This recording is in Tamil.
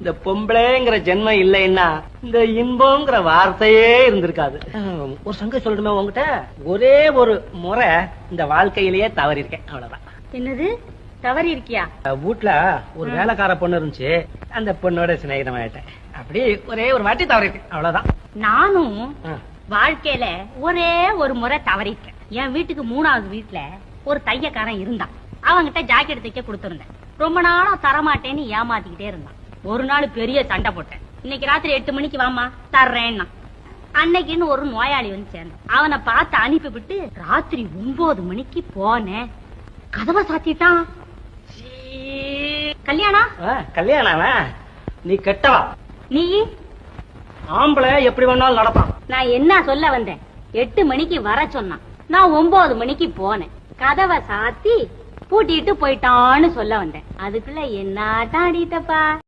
இந்த பொம்பளைங்கிற ஜென்மம் இல்லைன்னா இந்த இன்பம்ங்கிற வார்த்தையே இருந்திருக்காது. ஒரு சங்க சொல்லணுமே உங்ககிட்ட? ஒரே ஒரு முறை இந்த வாழ்க்கையிலேயே தவறி இருக்கேன் அவ்வளவுதான். என்னது? தவறி இருக்கியா வீட்டுல ஒரு வேலைக்கார பொண்ணு இருந்துச்சு அந்த பொண்ணோட சிநேகிதமாயிட்டேன். அப்படி ஒரே ஒரு வாட்டி தவறி இருக்கேன் அவ்வளவுதான். நானும். வாழ்க்கையில ஒரே ஒரு முறை தவறிட்டேன். என் வீட்டுக்கு மூணாவது வீட்டுல ஒரு தையக்காரன் இருந்தான். அவன்கிட்ட ஜாக்கெட் தைக்க கொடுத்திருந்தேன். ரொம்ப நாளா தரமாட்டேன்னு ஏமாத்திக்கிட்டே இருந்தான். ஒரு நாள் பெரிய சண்டை போட்டேன். இன்னைக்கு ராத்திரி எட்டு மணிக்கு வாமா தர்றேன்னா. அன்னைக்குன்னு ஒரு நோயாளி வந்து சேர்ந்தான். அவனை பார்த்து அனுப்பிவிட்டு ராத்திரி ஒன்பது மணிக்கு போனேன். கதவை சாத்திட்டான். சீ. கல்யாணம். நீ கெட்டவா? நீ? ஆம்பளை எப்படி வேணாலும் நடப்பான். நான் என்ன சொல்ல வந்தேன்? எட்டு மணிக்கு வர சொன்னான். நான் ஒன்பது மணிக்கு போனேன். கதவை சாத்தி பூட்டிட்டு போயிட்டான்னு சொல்ல வந்தேன். அதுக்குள்ள என்ன அடித்தப்பா?